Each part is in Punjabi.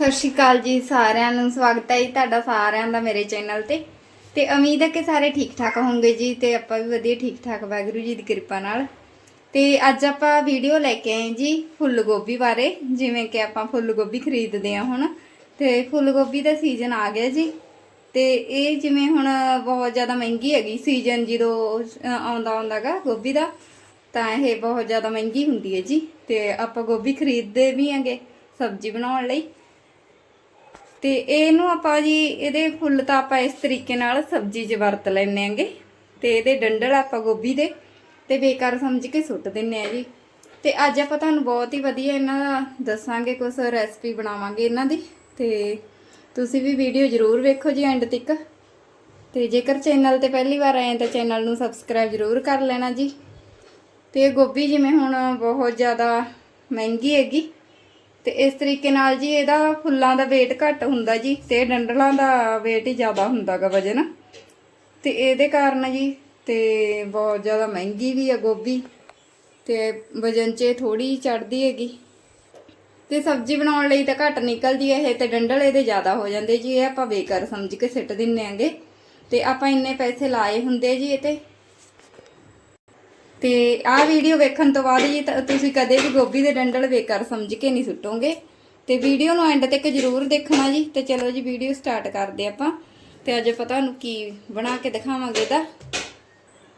ਸਤਿ ਸ਼੍ਰੀ ਅਕਾਲ ਜੀ ਸਾਰਿਆਂ ਨੂੰ ਸਵਾਗਤ ਹੈ ਜੀ ਤੁਹਾਡਾ ਸਾਰਿਆਂ ਦਾ ਮੇਰੇ ਚੈਨਲ ਤੇ। ਤੇ ਉਮੀਦ ਹੈ ਕਿ ਸਾਰੇ ਠੀਕ ਠਾਕ ਹੋਵੋਗੇ ਜੀ ਤੇ ਆਪਾਂ ਵੀ ਵਧੀਆ ਠੀਕ ਠਾਕ ਵਾਹਿਗੁਰੂ ਜੀ ਦੀ ਕਿਰਪਾ ਨਾਲ। ਤੇ ਅੱਜ ਆਪਾਂ ਵੀਡੀਓ ਲੈ ਕੇ ਆਏ ਜੀ ਫੁੱਲ ਗੋਭੀ ਬਾਰੇ ਜਿਵੇਂ ਕਿ ਆਪਾਂ ਫੁੱਲ ਗੋਭੀ ਖਰੀਦਦੇ ਆ ਹੁਣ। ਤੇ ਫੁੱਲ ਗੋਭੀ ਦਾ ਸੀਜ਼ਨ ਆ ਗਿਆ ਜੀ। ਤੇ ਇਹ ਜਿਵੇਂ ਹੁਣ ਬਹੁਤ ਜ਼ਿਆਦਾ ਮਹਿੰਗੀ ਹੈਗੀ ਸੀਜ਼ਨ ਜਦੋਂ ਅ, ਆਉਂਦਾ ਆਉਂਦਾਗਾ ਗੋਭੀ ਦਾ ਤਾਂ ਇਹ ਬਹੁਤ ਜ਼ਿਆਦਾ ਮਹਿੰਗੀ ਹੁੰਦੀ ਹੈ ਜੀ। ਤੇ ਆਪਾਂ ਗੋਭੀ ਖਰੀਦਦੇ ਵੀ ਆਂਗੇ ਸਬਜ਼ੀ ਬਣਾਉਣ ਲਈ। ਤੇ ਇਹਨੂੰ ਆਪਾਂ ਜੀ ਇਹਦੇ ਫੁੱਲ ਤਾਂ ਆਪਾਂ ਇਸ ਤਰੀਕੇ ਨਾਲ ਸਬਜ਼ੀ 'ਚ ਵਰਤ ਲੈਣੇ ਆਂਗੇ। ਤੇ ਇਹਦੇ ਡੰਡਲ ਆਪਾਂ ਗੋਭੀ ਦੇ ਤੇ ਬੇਕਾਰ ਸਮਝ ਕੇ ਸੁੱਟ ਦਿੰਨੇ ਆ ਜੀ। ਤੇ ਅੱਜ ਆਪਾਂ ਤੁਹਾਨੂੰ ਬਹੁਤ ਹੀ ਵਧੀਆ ਇਹਨਾਂ ਦਾ ਦੱਸਾਂਗੇ ਕੁਝ ਰੈਸਪੀ ਬਣਾਵਾਂਗੇ ਇਹਨਾਂ ਦੀ। ਤੇ ਤੁਸੀਂ ਵੀ ਵੀਡੀਓ ਜ਼ਰੂਰ ਵੇਖੋ ਜੀ ਐਂਡ ਤੱਕ। ਤੇ ਜੇਕਰ ਚੈਨਲ ਤੇ ਪਹਿਲੀ ਵਾਰ ਆਏ ਤਾਂ ਚੈਨਲ ਨੂੰ ਸਬਸਕ੍ਰਾਈਬ ਜ਼ਰੂਰ ਕਰ ਲੈਣਾ ਜੀ। ਤੇ ਗੋਭੀ ਜਿਵੇਂ ਹੁਣ ਬਹੁਤ ਜ਼ਿਆਦਾ ਮਹਿੰਗੀ ਹੈਗੀ ਤੇ ਇਸ ਤਰੀਕੇ ਨਾਲ ਜੀ ਇਹਦਾ ਫੁੱਲਾਂ ਦਾ weight ਘੱਟ ਹੁੰਦਾ ਜੀ ਤੇ ਡੰਡਲਾਂ ਦਾ weight ਹੀ ਜ਼ਿਆਦਾ ਹੁੰਦਾਗਾ ਵਜਨ। ਤੇ ਇਹਦੇ ਕਾਰਨ ਜੀ ਤੇ ਬਹੁਤ ਜ਼ਿਆਦਾ ਮਹਿੰਗੀ ਵੀ ਆ ਗੋਭੀ ਤੇ ਵਜਨ 'ਚ ਥੋੜੀ ਚੜਦੀ ਹੈਗੀ। ਤੇ ਸਬਜ਼ੀ ਬਣਾਉਣ ਲਈ ਤਾਂ ਘੱਟ ਨਿਕਲਦੀ ਹੈ ਇਹ ਤੇ ਡੰਡਲ ਇਹਦੇ ਜ਼ਿਆਦਾ ਹੋ ਜਾਂਦੇ ਜੀ, ਇਹ ਆਪਾਂ ਬੇਕਾਰ ਸਮਝ ਕੇ ਸਿੱਟ ਦਿੰਨੇ ਆਂਗੇ। ਤੇ ਆਪਾਂ ਇੰਨੇ ਪੈਸੇ ਲਾਏ ਹੁੰਦੇ ਜੀ ਇਹ ਤੇ। ਤੇ ਆਹ ਵੀਡੀਓ ਵੇਖਣ ਤੋਂ ਬਾਅਦ ਜੀ ਤਾਂ ਤੁਸੀਂ ਕਦੇ ਵੀ ਗੋਭੀ ਦੇ ਡੰਡਲ ਬੇਕਾਰ ਸਮਝ ਕੇ ਨਹੀਂ ਸੁੱਟੋਗੇ। ਤੇ ਵੀਡੀਓ ਨੂੰ ਐਂਡ ਤੱਕ ਜ਼ਰੂਰ ਦੇਖਣਾ ਜੀ। ਤੇ ਚਲੋ ਜੀ ਵੀਡੀਓ ਸਟਾਰਟ ਕਰਦੇ ਆਪਾਂ। ਤੇ ਅੱਜ ਆਪਾਂ ਤੁਹਾਨੂੰ ਕੀ ਬਣਾ ਕੇ ਦਿਖਾਵਾਂਗੇ ਇਹਦਾ।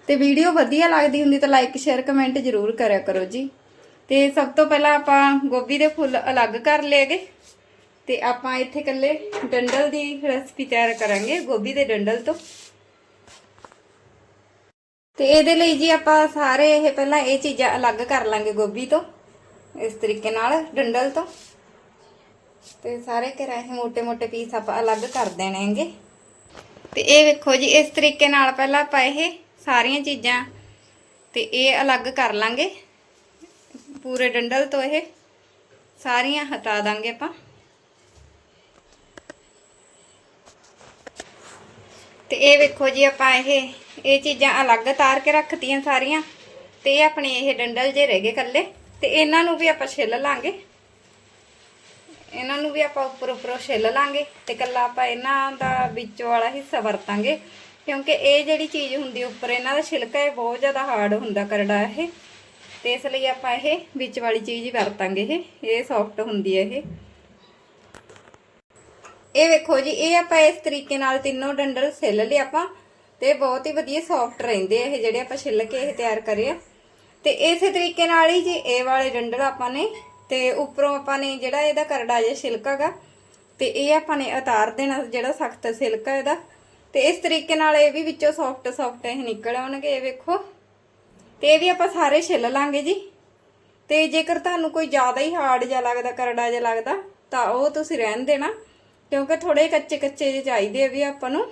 ਤੇ ਵੀਡੀਓ ਵਧੀਆ ਲੱਗਦੀ ਹੁੰਦੀ ਤਾਂ ਲਾਈਕ ਸ਼ੇਅਰ ਕਮੈਂਟ ਜ਼ਰੂਰ ਕਰਿਆ ਕਰੋ ਜੀ। ਤੇ ਸਭ ਤੋਂ ਪਹਿਲਾਂ ਆਪਾਂ ਗੋਭੀ ਦੇ ਫੁੱਲ ਅਲੱਗ ਕਰ ਲਏਗੇ। ਤੇ ਆਪਾਂ ਇੱਥੇ ਕੱਲੇ ਡੰਡਲ ਦੀ ਰੈਸਪੀ ਤਿਆਰ ਕਰਾਂਗੇ ਗੋਭੀ ਦੇ ਡੰਡਲ ਤੋਂ। ਤੇ ਇਹਦੇ ਲਈ ਜੀ ਆਪਾਂ ਸਾਰੇ ਇਹ ਪਹਿਲਾਂ ਇਹ ਚੀਜ਼ਾਂ ਅਲੱਗ ਕਰ ਲਾਂਗੇ ਗੋਭੀ ਤੋਂ, ਇਸ ਤਰੀਕੇ ਨਾਲ, ਡੰਡਲ ਤੋਂ। ਤੇ ਸਾਰੇ ਕਰਾਹੇ ਮੋٹے-ਮੋٹے ਪੀਸ ਆਪਾਂ ਅਲੱਗ ਕਰ ਦੇਣਗੇ ਤੇ ਇਹ ਵੇਖੋ ਜੀ, ਇਸ ਤਰੀਕੇ ਨਾਲ ਪਹਿਲਾਂ ਆਪਾਂ ਇਹ ਸਾਰੀਆਂ ਚੀਜ਼ਾਂ ਤੇ ਇਹ ਅਲੱਗ ਕਰ ਲਾਂਗੇ। ਪੂਰੇ ਡੰਡਲ ਤੋਂ ਇਹ ਸਾਰੀਆਂ ਹਟਾ ਦਾਂਗੇ ਆਪਾਂ। ਤੇ ਇਹ ਵੇਖੋ ਜੀ ਆਪਾਂ ਇਹ ਇਹ ਚੀਜ਼ਾਂ ਅਲੱਗ ਤਾਰ ਕੇ ਰੱਖਤੀਆਂ ਸਾਰੀਆਂ ਤੇ ਇਹ ਆਪਣੇ ਇਹ ਡੰਡਲ ਜੇ ਰਹਿ ਗਏ ਕੱਲੇ ਤੇ ਇਹਨਾਂ ਨੂੰ ਵੀ ਆਪਾਂ ਛਿੱਲ ਲਾਂਗੇ। ਇਹਨਾਂ ਨੂੰ ਵੀ ਆਪਾਂ ਉੱਪਰ ਉੱਪਰੋਂ ਛਿੱਲ ਲਾਂਗੇ ਤੇ ਕੱਲਾ ਆਪਾਂ ਇਹਨਾਂ ਦਾ ਵਿੱਚੋਂ ਵਾਲਾ ਹਿੱਸਾ ਵਰਤਾਂਗੇ ਕਿਉਂਕਿ ਇਹ ਜਿਹੜੀ ਚੀਜ਼ ਹੁੰਦੀ ਉੱਪਰ ਇਹਨਾਂ ਦਾ ਛਿਲਕਾ ਇਹ ਬਹੁਤ ਜ਼ਿਆਦਾ ਹਾਰਡ ਹੁੰਦਾ ਕਰੜਾ ਇਹ ਤੇ ਇਸ ਲਈ ਆਪਾਂ ਇਹ ਵਿੱਚ ਵਾਲੀ ਚੀਜ਼ ਵਰਤਾਂਗੇ ਇਹ ਇਹ ਸੌਫਟ ਹੁੰਦੀ ਹੈ ਇਹ। ਇਹ ਵੇਖੋ ਜੀ, ਇਹ ਆਪਾਂ ਇਸ ਤਰੀਕੇ ਨਾਲ ਤਿੰਨੋਂ ਡੰਡਲ ਛਿੱਲ ਲਏ ਆਪਾਂ ਤੇ ਬਹੁਤ ਹੀ ਵਧੀਆ ਸੌਫਟ ਰਹਿੰਦੇ ਇਹ ਜਿਹੜੇ ਆਪਾਂ ਛਿੱਲ ਕੇ ਇਹ ਤਿਆਰ ਕਰੇ ਆ। ਤੇ ਇਸੇ ਤਰੀਕੇ ਨਾਲ ਹੀ ਜੀ ਇਹ ਵਾਲੇ ਡੰਡਲ ਆਪਾਂ ਨੇ ਤੇ ਉੱਪਰੋਂ ਆਪਾਂ ਨੇ ਜਿਹੜਾ ਇਹਦਾ ਕਰੜਾ ਜਿਹਾ ਛਿਲਕਾਗਾ ਤੇ ਇਹ ਆਪਾਂ ਨੇ ਉਤਾਰ ਦੇਣਾ ਜਿਹੜਾ ਸਖਤ ਸਿਲਕਾ ਇਹਦਾ। ਤੇ ਇਸ ਤਰੀਕੇ ਨਾਲ ਇਹ ਵੀ ਵਿੱਚੋਂ ਸੌਫਟ ਸੌਫਟ ਇਹ ਨਿਕਲ ਆਉਣਗੇ, ਇਹ ਵੇਖੋ। ਤੇ ਇਹ ਵੀ ਆਪਾਂ ਸਾਰੇ ਛਿੱਲ ਲਾਂਗੇ ਜੀ। ਤੇ ਜੇਕਰ ਤੁਹਾਨੂੰ ਕੋਈ ਜ਼ਿਆਦਾ ਹੀ ਹਾਰਡ ਜਿਹਾ ਲੱਗਦਾ, ਕਰੜਾ ਜਿਹਾ ਲੱਗਦਾ, ਤਾਂ ਉਹ ਤੁਸੀਂ ਰਹਿਣ ਦੇਣਾ। ਕਿਉਂਕਿ ਥੋੜੇ ਕੱਚੇ ਕੱਚੇ ਜਿਹੇ ਚਾਹੀਦੇ ਆ ਵੀ ਆਪਾਂ ਨੂੰ।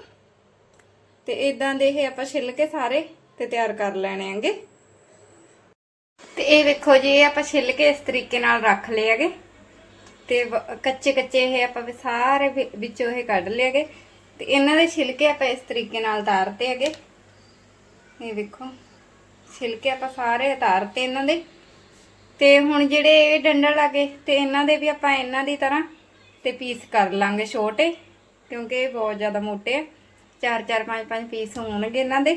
ਤੇ ਇਦਾਂ ਦੇ ਇਹ ਆਪਾਂ ਛਿੱਲ ਕੇ ਸਾਰੇ ਤੇ ਤਿਆਰ ਕਰ ਲੈਣੇ ਆਂਗੇ। ਤੇ ਇਹ ਵੇਖੋ ਜੀ, ਇਹ ਆਪਾਂ ਛਿੱਲ ਕੇ ਇਸ ਤਰੀਕੇ ਨਾਲ ਰੱਖ ਲਏ ਹੈਗੇ। ਤੇ ਕੱਚੇ ਕੱਚੇ ਇਹ ਆਪਾਂ ਸਾਰੇ ਵਿੱਚੋਂ ਇਹ ਕੱਢ ਲਏ ਹੈਗੇ। ਤੇ ਇਹਨਾਂ ਦੇ ਛਿਲਕੇ ਆਪਾਂ ਇਸ ਤਰੀਕੇ ਨਾਲ ਉਤਾਰਤੇ ਹੈਗੇ। ਇਹ ਵੇਖੋ ਛਿਲਕੇ ਆਪਾਂ ਸਾਰੇ ਉਤਾਰਤੇ ਇਹਨਾਂ ਦੇ। ਤੇ ਹੁਣ ਜਿਹੜੇ ਇਹ ਡੰਡਲ ਆ ਗਏ ਤੇ ਇਹਨਾਂ ਦੇ ਵੀ ਆਪਾਂ ਇਹਨਾਂ ਦੀ ਤਰ੍ਹਾਂ ਤੇ ਪੀਸ ਕਰ ਲਾਂਗੇ ਛੋਟੇ, ਕਿਉਂਕਿ ਇਹ ਬਹੁਤ ਜ਼ਿਆਦਾ ਮੋਟੇ ਆ। ਚਾਰ ਚਾਰ, ਪੰਜ ਪੰਜ ਪੀਸ ਹੋਣਗੇ ਇਹਨਾਂ ਦੇ,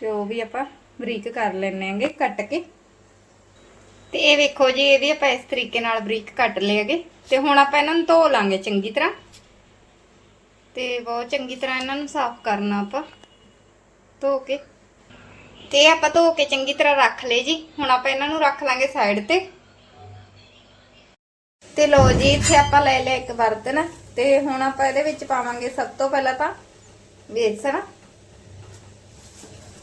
ਤੇ ਉਹ ਵੀ ਆਪਾਂ ਬਰੀਕ ਕਰ ਲੈਣੇ ਆਂਗੇ ਕੱਟ ਕੇ। ਤੇ ਇਹ ਵੇਖੋ ਜੀ, ਇਹ ਵੀ ਆਪਾਂ ਇਸ ਤਰੀਕੇ ਨਾਲ ਬਰੀਕ ਕੱਟ ਲਏ ਹੈਗੇ। ਤੇ ਹੁਣ ਆਪਾਂ ਇਹਨਾਂ ਨੂੰ ਧੋ ਲਾਂਗੇ ਚੰਗੀ ਤਰ੍ਹਾਂ। ਤੇ ਬਹੁਤ ਚੰਗੀ ਤਰ੍ਹਾਂ ਇਹਨਾਂ ਨੂੰ ਸਾਫ਼ ਕਰਨਾ ਆਪਾਂ, ਧੋ ਕੇ। ਤੇ ਇਹ ਆਪਾਂ ਧੋ ਕੇ ਚੰਗੀ ਤਰ੍ਹਾਂ ਰੱਖ ਲਏ ਜੀ। ਹੁਣ ਆਪਾਂ ਇਹਨਾਂ ਨੂੰ ਰੱਖ ਲਾਂਗੇ ਸਾਈਡ ਤੇ। ਤੇ ਲੋ ਜੀ, ਇੱਥੇ ਆਪਾਂ ਲੈ ਲਿਆ ਇੱਕ ਬਰਤਨ ਤੇ ਹੁਣ ਆਪਾਂ ਇਹਦੇ ਵਿੱਚ ਪਾਵਾਂਗੇ ਸਭ ਤੋਂ ਪਹਿਲਾਂ ਤਾਂ ਬੇਸਣ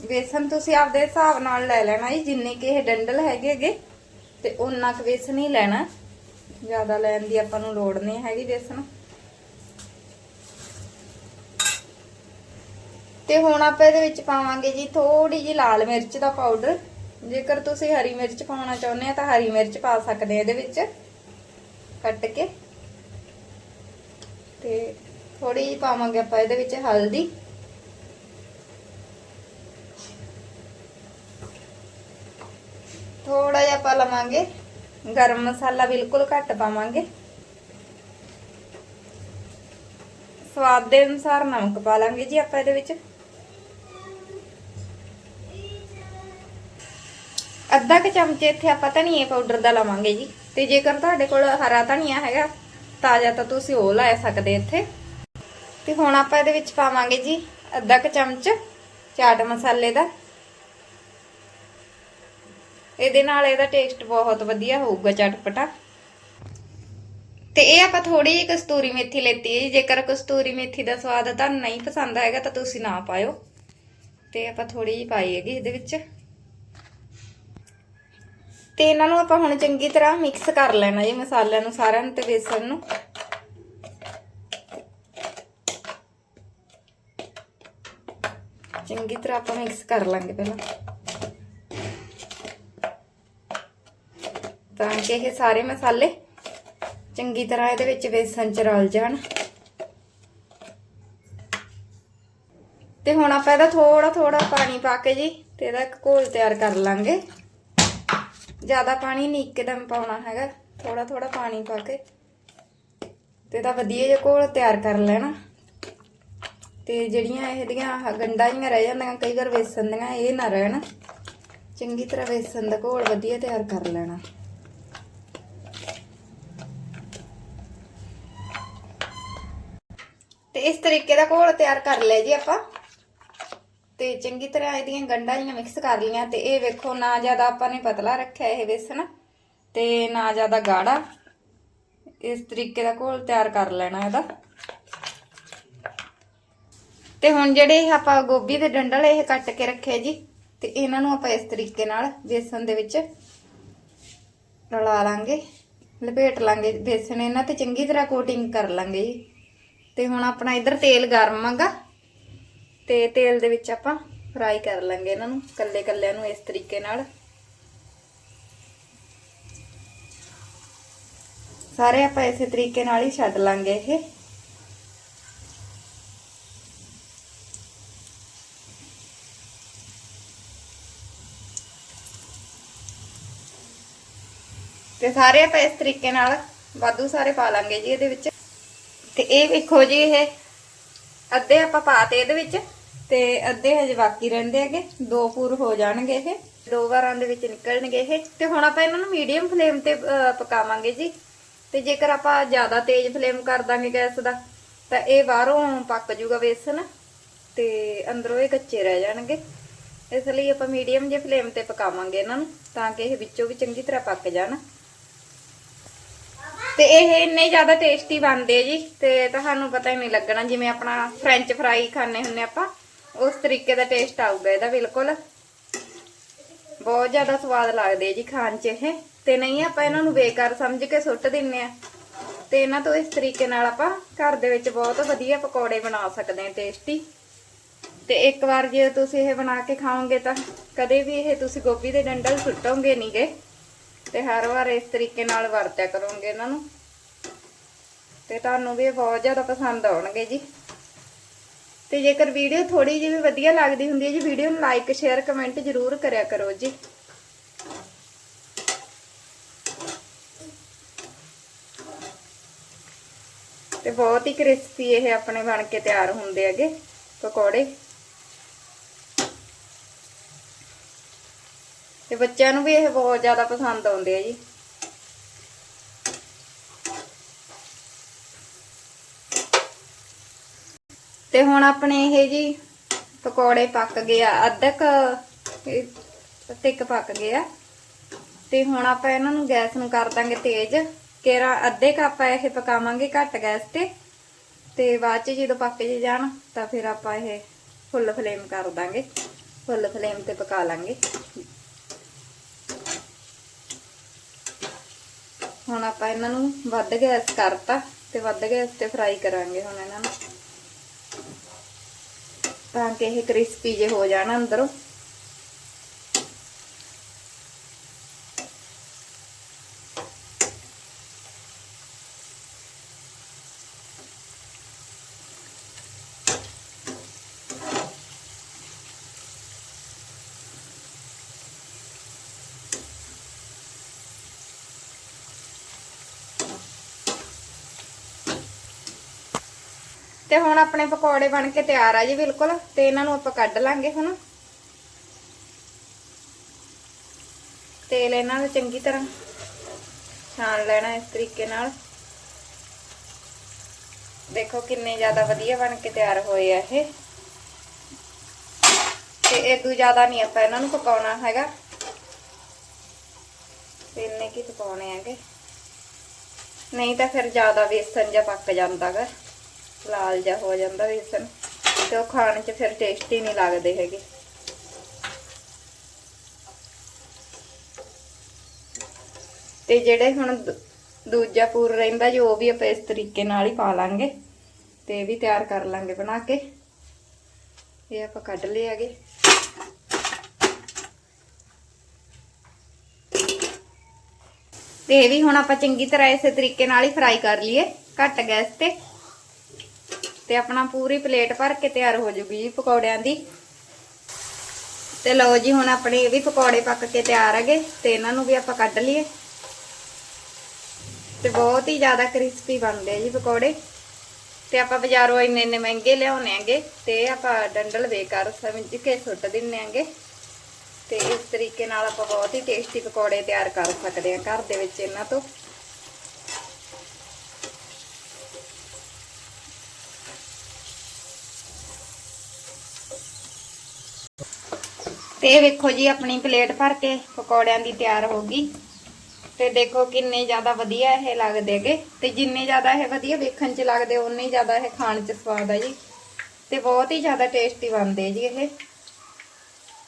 ਬੇਸਣ ਤੁਸੀਂ ਆਪਦੇ ਹਿਸਾਬ ਨਾਲ ਲੈ ਲੈਣਾ ਜੀ, ਜਿੰਨੇ ਕਿ ਇਹ ਡੰਡਲ ਹੈਗੇ ਹੈਗੇ, ਤੇ ਉਹਨਾਂ ਕੁ ਬੇਸਣ ਹੀ ਲੈਣਾ। ਜ਼ਿਆਦਾ ਲੈਣ ਦੀ ਆਪਾਂ ਨੂੰ ਲੋੜ ਨਹੀਂ ਹੈਗੀ ਬੇਸਣ ਤੇ ਹੁਣ ਆਪਾਂ ਇਹਦੇ ਵਿੱਚ ਪਾਵਾਂਗੇ ਜੀ ਥੋੜੀ ਜੀ ਲਾਲ ਮਿਰਚ ਦਾ ਪਾਊਡਰ। ਜੇਕਰ ਤੁਸੀਂ ਹਰੀ ਮਿਰਚ ਪਾਉਣਾ ਚਾਹੁੰਦੇ ਆ ਤਾਂ ਹਰੀ ਮਿਰਚ ਪਾ ਸਕਦੇ ਆ ਇਹਦੇ ਵਿੱਚ। ਕੱਟ ਕੇ ਤੇ ਥੋੜੀ ਜਿਹੀ ਪਾਵਾਂਗੇ ਆਪਾਂ ਇਹਦੇ ਵਿੱਚ ਹਲਦੀ। ਥੋੜਾ ਜਿਹਾ ਪਾ ਲਵਾਂਗੇ, ਗਰਮ ਮਸਾਲਾ ਬਿਲਕੁਲ ਘੱਟ ਪਾਵਾਂਗੇ। ਸਵਾਦ ਦੇ ਅਨੁਸਾਰ ਨਮਕ ਪਾ ਲਾਂਗੇ ਜੀ ਆਪਾਂ ਇਹਦੇ ਵਿੱਚ। ਅੱਧਾ ਕੁ ਚਮਚੇ ਇੱਥੇ ਆਪਾਂ ਧਨੀਏ ਪਾਊਡਰ ਦਾ ਲਵਾਂਗੇ ਜੀ। ਤੇ ਜੇਕਰ ਤੁਹਾਡੇ ਕੋਲ ਹਰਾ ਧਨੀਆ ਹੈਗਾ, ਤਾਜ਼ਾ ਤਾਂ ਤੁਸੀਂ ਉਹ ਲੈ ਸਕਦੇ ਇੱਥੇ। ਤੇ ਹੁਣ ਆਪਾਂ ਇਹਦੇ ਵਿੱਚ ਪਾਵਾਂਗੇ ਜੀ ਅੱਧਾ ਕੁ ਚਮਚ ਚਾਟ ਮਸਾਲੇ ਦਾ। ਇਹਦੇ ਨਾਲ ਇਹਦਾ ਟੇਸਟ ਬਹੁਤ ਵਧੀਆ ਹੋਊਗਾ ਚਟਪਟਾ। ਤੇ ਇਹ ਆਪਾਂ ਥੋੜੀ ਜਿਹੀ ਕਸਤੂਰੀ ਮੇਥੀ ਲੈਤੀ ਹੈ ਜੀ। ਜੇਕਰ ਕਸਤੂਰੀ ਮੇਥੀ ਦਾ ਸਵਾਦ ਤੁਹਾਨੂੰ ਨਹੀਂ ਪਸੰਦ ਆਏਗਾ ਤਾਂ ਤੁਸੀਂ ਨਾ ਪਾਇਓ। ਤੇ ਆਪਾਂ ਥੋੜੀ ਜਿਹੀ ਪਾਈ ਹੈਗੀ ਇਹਦੇ ਵਿੱਚ। ਤੇ ਇਹਨਾਂ ਨੂੰ ਆਪਾਂ ਹੁਣ ਚੰਗੀ ਤਰ੍ਹਾਂ ਮਿਕਸ ਕਰ ਲੈਣਾ ਜੀ ਮਸਾਲਿਆਂ ਨੂੰ ਸਾਰਿਆਂ ਨੂੰ ਤੇ ਬੇਸਣ ਨੂੰ। ਚੰਗੀ ਤਰ੍ਹਾਂ ਆਪਾਂ ਮਿਕਸ ਕਰ ਲਾਂਗੇ ਪਹਿਲਾਂ। ਤਾਂ ਕਿ ਇਹ ਸਾਰੇ ਮਸਾਲੇ ਚੰਗੀ ਤਰ੍ਹਾਂ ਇਹਦੇ ਵਿੱਚ ਬੇਸਣ ਚ ਰਲ ਜਾਣ। ਤੇ ਹੁਣ ਆਪਾਂ ਇਹਦਾ ਥੋੜਾ ਥੋੜਾ ਪਾਣੀ ਪਾ ਕੇ ਜੀ ਤੇ ਇਹਦਾ ਇੱਕ ਘੋਲ ਤਿਆਰ ਕਰ ਲਾਂਗੇ। ਜ਼ਿਆਦਾ ਪਾਣੀ ਨਹੀਂ ਇੱਕਦਮ ਪਾਉਣਾ ਹੈਗਾ। ਥੋੜਾ ਥੋੜਾ ਪਾਣੀ ਪਾ ਕੇ ਤੇ ਤਾਂ ਵਧੀਆ ਜਿਹਾ ਘੋਲ ਤਿਆਰ ਕਰ ਲੈਣਾ। ਤੇ ਜਿਹੜੀਆਂ ਇਹਦੀਆਂ ਆਹ ਗੰਢਾਂ ਰਹਿ ਜਾਂਦੀਆਂ, ਕਈ ਵਾਰ ਵੇਸਣ ਦੀਆਂ ਇਹ ਨਾ ਰਹਿਣ। ਚੰਗੀ ਤਰ੍ਹਾਂ ਵੇਸਣ ਦਾ ਘੋਲ ਵਧੀਆ ਤਿਆਰ ਕਰ ਲੈਣਾ। ਤੇ ਇਸ ਤਰੀਕੇ ਦਾ ਘੋਲ ਤਿਆਰ ਕਰ ਲਿਆ ਜੀ ਆਪਾਂ। ਤੇ ਚੰਗੀ ਤਰ੍ਹਾਂ ਇਹਦੀਆਂ ਗੰਢਾਂ ਜਿਹੀਆਂ ਮਿਕਸ ਕਰ ਲਈਆਂ ਤੇ ਇਹ ਵੇਖੋ ਨਾ ਜ਼ਿਆਦਾ ਆਪਾਂ ਨੇ ਪਤਲਾ ਰੱਖਿਆ ਇਹ ਵੇਸਣ ਤੇ ਨਾ ਜ਼ਿਆਦਾ ਗਾੜਾ। ਇਸ ਤਰੀਕੇ ਦਾ ਘੋਲ ਤਿਆਰ ਕਰ ਲੈਣਾ ਇਹਦਾ। ਤੇ ਹੁਣ ਜਿਹੜੇ ਆਪਾਂ ਗੋਭੀ ਦੇ ਡੰਡਲ ਇਹ ਕੱਟ ਕੇ ਰੱਖੇ ਜੀ, ਤੇ ਇਹਨਾਂ ਨੂੰ ਆਪਾਂ ਇਸ ਤਰੀਕੇ ਨਾਲ ਬੇਸਣ ਦੇ ਵਿੱਚ ਰਲਾ ਲਾਂਗੇ, ਲਪੇਟ ਲਾਂਗੇ ਬੇਸਣ ਇਹਨਾਂ ਤੇ ਚੰਗੀ ਤਰ੍ਹਾਂ ਕੋਟਿੰਗ ਕਰ ਲਾਂਗੇ ਜੀ। ਤੇ ਹੁਣ ਆਪਣਾ ਇਧਰ ਤੇਲ ਗਰਮ ਆਗਾ ਤੇ ਤੇਲ ਦੇ ਵਿੱਚ ਆਪਾਂ ਫਰਾਈ ਕਰ ਲਾਂਗੇ ਇਹਨਾਂ ਨੂੰ, ਕੱਲੇ ਕੱਲਿਆਂ ਨੂੰ ਇਸ ਤਰੀਕੇ ਨਾਲ। ਸਾਰੇ ਆਪਾਂ ਇਸੇ ਤਰੀਕੇ ਨਾਲ ਹੀ ਛੱਡ ਲਾਂਗੇ ਇਹ। ਤੇ ਸਾਰੇ ਆਪਾਂ ਇਸ ਤਰੀਕੇ ਨਾਲ ਵਾਧੂ ਸਾਰੇ ਪਾ ਲਾਂਗੇ ਜੀ ਇਹਦੇ ਵਿੱਚ। ਤੇ ਇਹ ਵੇਖੋ ਜੀ, ਇਹ ਅੱਧੇ ਆਪਾਂ ਪਾਤੇ ਇਹਦੇ ਵਿੱਚ। ਤੇ ਅੱਧੇ ਹਜੇ ਬਾਕੀ ਰਹਿੰਦੇ ਹੈਗੇ, ਦੋ ਪੂਰ ਹੋ ਜਾਣਗੇ ਇਹ। ਦੋ ਵਾਰਾਂ ਦੇ ਵਿੱਚ ਨਿਕਲਣਗੇ ਇਹ। ਤੇ ਹੁਣ ਆਪਾਂ ਇਹਨਾਂ ਨੂੰ ਮੀਡੀਅਮ ਫਲੇਮ ਤੇ ਪਕਾਵਾਂਗੇ ਜੀ। ਤੇ ਜੇਕਰ ਆਪਾਂ ਜ਼ਿਆਦਾ ਤੇਜ਼ ਫਲੇਮ ਕਰ ਦਾਂਗੇ ਗੈਸ ਦਾ, ਤਾਂ ਇਹ ਬਾਹਰੋਂ ਪੱਕ ਜੂਗਾ ਵੇਸਣ। ਤੇ ਅੰਦਰੋਂ ਇਹ ਕੱਚੇ ਰਹਿ ਜਾਣਗੇ। ਇਸ ਲਈ ਆਪਾਂ ਮੀਡੀਅਮ ਜੇ ਫਲੇਮ ਤੇ ਪਕਾਵਾਂਗੇ ਇਹਨਾਂ ਨੂੰ, ਤਾਂ ਕਿ ਇਹ ਵਿੱਚੋਂ ਵੀ ਚੰਗੀ ਤਰ੍ਹਾਂ ਪੱਕ ਜਾਣ। ਤੇ ਇਹ ਇੰਨੇ ਜ਼ਿਆਦਾ ਟੇਸਟੀ ਬਣਦੇ ਜੀ, ਤੇ ਤੁਹਾਨੂੰ ਪਤਾ ਹੀ ਨਹੀਂ ਲੱਗਣਾ, ਜਿਵੇਂ ਆਪਣਾ ਫ੍ਰੈਂਚ ਫਰਾਈ ਖਾਣੇ ਹੁੰਨੇ ਆਪਾਂ। ਉਸ ਤਰੀਕੇ ਦਾ ਟੇਸਟ ਆਊਗਾ ਇਹਦਾ, ਬਿਲਕੁਲ। ਬਹੁਤ ਜ਼ਿਆਦਾ ਸਵਾਦ ਲੱਗਦੇ ਜੀ ਖਾਣ 'ਚ ਇਹ। ਤੇ ਨਹੀਂ, ਆਪਾਂ ਇਹਨਾਂ ਨੂੰ ਬੇਕਾਰ ਸਮਝ ਕੇ ਸੁੱਟ ਦਿੰਨੇ ਆ। ਤੇ ਇਹਨਾਂ ਤੋਂ ਇਸ ਤਰੀਕੇ ਨਾਲ ਆਪਾਂ ਘਰ ਦੇ ਵਿੱਚ ਬਹੁਤ ਵਧੀਆ ਪਕੌੜੇ ਬਣਾ ਸਕਦੇ ਹਾਂ ਟੇਸਟੀ ਤੇ ਇੱਕ ਵਾਰ ਜੇ ਤੁਸੀਂ ਇਹ ਬਣਾ ਕੇ ਖਾਓਗੇ ਤਾਂ ਕਦੇ ਵੀ ਇਹ ਤੁਸੀਂ ਗੋਭੀ ਦੇ ਡੰਡਲ ਸੁੱਟੋਗੇ ਨਹੀਂਗੇ ਤੇ ਹਰ ਵਾਰ ਇਸ ਤਰੀਕੇ ਨਾਲ ਵਰਤਿਆ ਕਰੋਗੇ ਇਹਨਾਂ ਨੂੰ। ਤੇ ਤੁਹਾਨੂੰ ਵੀ ਇਹ ਬਹੁਤ ਜ਼ਿਆਦਾ ਪਸੰਦ ਆਉਣਗੇ ਜੀ। ਤੇ ਜੇਕਰ ਵੀਡੀਓ ਥੋੜੀ ਜਿਹੀ ਵੀ ਵਧੀਆ ਲੱਗਦੀ ਹੁੰਦੀ ਹੈ ਜੀ, ਵੀਡੀਓ ਨੂੰ ਲਾਈਕ ਸ਼ੇਅਰ ਕਮੈਂਟ ਜ਼ਰੂਰ ਕਰਿਆ ਕਰੋ ਜੀ। ਤੇ ਬਹੁਤ ਹੀ ਕ੍ਰਿਸਪੀ ਇਹ ਆਪਣੇ ਬਣ ਕੇ ਤਿਆਰ ਹੁੰਦੇ ਹੈਗੇ ਪਕੌੜੇ। ਤੇ ਬੱਚਿਆਂ ਨੂੰ ਵੀ ਇਹ ਬਹੁਤ ਜ਼ਿਆਦਾ ਪਸੰਦ ਆਉਂਦੇ ਆ ਜੀ। ਤੇ ਹੁਣ ਆਪਣੇ ਇਹ ਜੀ ਪਕੌੜੇ ਪੱਕ ਗਏ ਆ ਅੱਧਾ ਤਿੱਕ ਪੱਕ ਗਏ ਆ। ਤੇ ਹੁਣ ਆਪਾਂ ਇਹਨਾਂ ਨੂੰ ਗੈਸ ਨੂੰ ਕਰ ਦਾਂਗੇ ਤੇਜ਼। ਕੇਰਾ ਅੱਧੇ ਕੱਪ ਇਹ ਪਕਾਵਾਂਗੇ ਘੱਟ ਗੈਸ ਤੇ। ਤੇ ਬਾਅਦ ਚ ਜਦੋਂ ਪੱਕ ਜੇ ਜਾਣ, ਤਾਂ ਫਿਰ ਆਪਾਂ ਇਹ ਫੁੱਲ ਫਲੇਮ ਕਰ ਦਾਂਗੇ। ਫੁੱਲ ਫਲੇਮ ਤੇ ਪਕਾ ਲਾਂਗੇ। ਹੁਣ ਆਪਾਂ ਇਹਨਾਂ ਨੂੰ ਵੱਧ ਗੈਸ ਕਰਤਾ ਤੇ ਵੱਧ ਗੈਸ ਤੇ ਫਰਾਈ ਕਰਾਂਗੇ ਹੁਣ ਇਹਨਾਂ ਨੂੰ। ਤਾਂ ਕਿ ਇਹ ਕ੍ਰਿਸਪੀ ਜੇ ਹੋ ਜਾਣ ਅੰਦਰੋਂ। ਤੇ ਹੁਣ ਆਪਣੇ ਪਕੌੜੇ ਬਣ ਕੇ ਤਿਆਰ ਆ ਜੀ ਬਿਲਕੁਲ, ਤੇ ਇਹਨਾਂ ਨੂੰ ਆਪਾਂ ਕੱਢ ਲਾਂਗੇ ਹੁਣ। ਤੇਲ ਇਹਨਾਂ ਨੂੰ ਚੰਗੀ ਤਰ੍ਹਾਂ ਛਾਣ ਲੈਣਾ ਇਸ ਤਰੀਕੇ ਨਾਲ। ਦੇਖੋ ਕਿੰਨੇ ਜ਼ਿਆਦਾ ਵਧੀਆ ਬਣ ਕੇ ਤਿਆਰ ਹੋਏ ਆ ਇਹ। ਤੇ ਇਦੋਂ ਜ਼ਿਆਦਾ ਨਹੀਂ ਆਪਾਂ ਇਹਨਾਂ ਨੂੰ ਪਕਾਉਣਾ ਹੈਗਾ। ਇੰਨੇ ਕੀ ਪਕਾਉਣੇ ਹੈਗੇ। ਨਹੀਂ ਤਾਂ ਫਿਰ ਜ਼ਿਆਦਾ ਵੇਸਣ ਜਿਹਾ ਪੱਕ ਜਾਂਦਾਗਾ। ਲਾਲ ਜਿਹਾ ਹੋ ਜਾਂਦਾ ਵੇਸਣ। ਤੇ ਉਹ ਖਾਣ 'ਚ ਫਿਰ ਟੇਸਟੀ ਨਹੀਂ ਲੱਗਦੇ ਹੈਗੇ। ਤੇ ਜਿਹੜੇ ਹੁਣ ਦੂਜਾ ਪੂਰ ਰਹਿੰਦਾ ਜੋ, ਉਹ ਵੀ ਆਪਾਂ ਇਸ ਤਰੀਕੇ ਨਾਲ ਹੀ ਪਾ ਲਾਂਗੇ। ਤੇ ਇਹ ਵੀ ਤਿਆਰ ਕਰ ਲਾਂਗੇ ਬਣਾ ਕੇ। ਇਹ ਆਪਾਂ ਕੱਢ ਲਏ ਹੈਗੇ। ਤੇ ਇਹ ਵੀ ਹੁਣ ਆਪਾਂ ਚੰਗੀ ਤਰ੍ਹਾਂ ਇਸੇ ਤਰੀਕੇ ਨਾਲ ਹੀ ਫਰਾਈ ਕਰ ਲਈਏ। ਘੱਟ ਗੈਸ ਤੇ। ਤੇ ਆਪਣਾ ਪੂਰੀ ਪਲੇਟ ਭਰ ਕੇ ਤਿਆਰ ਹੋ ਜੂਗੀ ਜੀ ਪਕੌੜਿਆਂ ਦੀ। ਤੇ ਲਓ ਜੀ, ਹੁਣ ਆਪਣੇ ਇਹ ਵੀ ਪਕੌੜੇ ਪੱਕ ਕੇ ਤਿਆਰ ਹੈਗੇ, ਤੇ ਇਹਨਾਂ ਨੂੰ ਵੀ ਆਪਾਂ ਕੱਢ ਲਈਏ। ਤੇ ਬਹੁਤ ਹੀ ਜ਼ਿਆਦਾ ਕ੍ਰਿਸਪੀ ਬਣਦੇ ਆ ਜੀ ਪਕੌੜੇ। ਤੇ ਆਪਾਂ ਬਾਜ਼ਾਰੋਂ ਇੰਨੇ ਇੰਨੇ ਮਹਿੰਗੇ ਲਿਆਉਣੇ ਆਂਗੇ ਤੇ ਆਪਾਂ ਡੰਡਲ ਬੇਕਾਰ ਸਮਝ ਕੇ ਸੁੱਟ ਦਿੰਨੇ ਆਂਗੇ ਤੇ ਇਸ ਤਰੀਕੇ ਨਾਲ ਆਪਾਂ ਬਹੁਤ ਹੀ ਟੇਸਟੀ ਪਕੌੜੇ ਤਿਆਰ ਕਰ ਸਕਦੇ ਹਾਂ ਘਰ ਦੇ ਵਿੱਚ ਇਹਨਾਂ ਤੋਂ। ਤੇ ਇਹ ਵੇਖੋ ਜੀ, ਆਪਣੀ ਪਲੇਟ ਭਰ ਕੇ ਪਕੌੜਿਆਂ ਦੀ ਤਿਆਰ ਹੋ ਗਈ। ਤੇ ਦੇਖੋ ਕਿੰਨੇ ਜ਼ਿਆਦਾ ਵਧੀਆ ਇਹ ਲੱਗਦੇਗੇ ਤੇ ਜਿੰਨੇ ਜ਼ਿਆਦਾ ਇਹ ਵਧੀਆ ਵੇਖਣ 'ਚ ਲੱਗਦੇ ਉਨੇ ਹੀ ਜ਼ਿਆਦਾ ਇਹ ਖਾਣ 'ਚ ਸਵਾਦ ਆ ਜੀ। ਤੇ ਬਹੁਤ ਹੀ ਜ਼ਿਆਦਾ ਟੇਸਟੀ ਬਣਦੇ ਜੀ ਇਹ।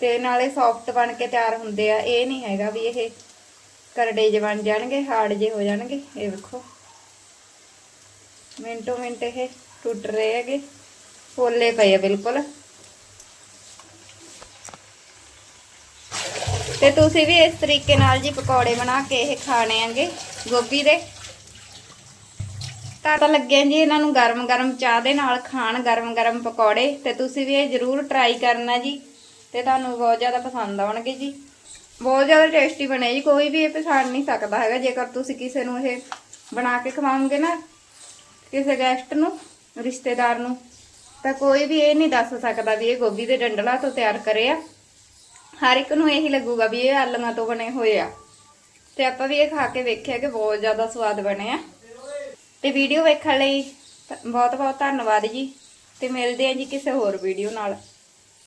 ਤੇ ਨਾਲੇ ਸੌਫਟ ਬਣ ਕੇ ਤਿਆਰ ਹੁੰਦੇ ਆ। ਇਹ ਨਹੀਂ ਹੈਗਾ ਵੀ ਇਹ ਕਰੜੇ ਜੇ ਬਣ ਜਾਣਗੇ, ਹਾਰਡ ਜੇ ਹੋ ਜਾਣਗੇ। ਇਹ ਵੇਖੋ। ਮਿੰਟੋ ਮਿੰਟ ਇਹ ਟੁੱਟ ਰਹੇ ਹੈਗੇ। ਫੋਲੇ ਪਏ ਆ ਬਿਲਕੁਲ। ਤੇ ਤੁਸੀਂ ਵੀ ਇਸ ਤਰੀਕੇ ਨਾਲ ਜੀ ਪਕੌੜੇ ਬਣਾ ਕੇ ਇਹ ਖਾਣੇ ਆਂਗੇ ਗੋਭੀ ਦੇ। ਤਾਂ ਤਾਂ ਲੱਗਿਆ ਜੀ ਇਹਨਾਂ ਨੂੰ ਗਰਮ ਗਰਮ ਚਾਹ ਦੇ ਨਾਲ ਖਾਣ ਗਰਮ ਗਰਮ ਪਕੌੜੇ ਤੇ ਤੁਸੀਂ ਵੀ ਇਹ ਜ਼ਰੂਰ ਟਰਾਈ ਕਰਨਾ ਜੀ ਤੇ ਤੁਹਾਨੂੰ ਬਹੁਤ ਜ਼ਿਆਦਾ ਪਸੰਦ ਆਉਣਗੇ ਜੀ। ਬਹੁਤ ਜ਼ਿਆਦਾ ਟੇਸਟੀ ਬਣੇ ਜੀ, ਕੋਈ ਵੀ ਇਹ ਪਛਾਣ ਨਹੀਂ ਸਕਦਾ ਹੈਗਾ, ਜੇਕਰ ਤੁਸੀਂ ਕਿਸੇ ਨੂੰ ਇਹ ਬਣਾ ਕੇ ਖਵਾਉਂਗੇ ਨਾ ਕਿਸੇ ਗੈਸਟ ਨੂੰ, ਰਿਸ਼ਤੇਦਾਰ ਨੂੰ, ਤਾਂ ਕੋਈ ਵੀ ਇਹ ਨਹੀਂ ਦੱਸ ਸਕਦਾ ਵੀ ਇਹ ਗੋਭੀ ਦੇ ਡੰਡਲਾ ਤੋਂ ਤਿਆਰ ਕਰੇ ਆ। ਹਰ ਇੱਕ ਨੂੰ ਇਹੀ ਲੱਗੂਗਾ ਵੀ ਇਹ ਆਲੂਆਂ ਤੋਂ ਬਣੇ ਹੋਏ ਆ। ਤੇ ਆਪਾਂ ਵੀ ਇਹ ਖਾ ਕੇ ਵੇਖਿਆ ਕਿ ਬਹੁਤ ਜ਼ਿਆਦਾ ਸਵਾਦ ਬਣੇ ਆ। ਤੇ ਵੀਡੀਓ ਵੇਖਣ ਲਈ ਬਹੁਤ ਬਹੁਤ ਧੰਨਵਾਦ ਜੀ। ਤੇ ਮਿਲਦੇ ਆ ਜੀ ਕਿਸੇ ਹੋਰ ਵੀਡੀਓ ਨਾਲ।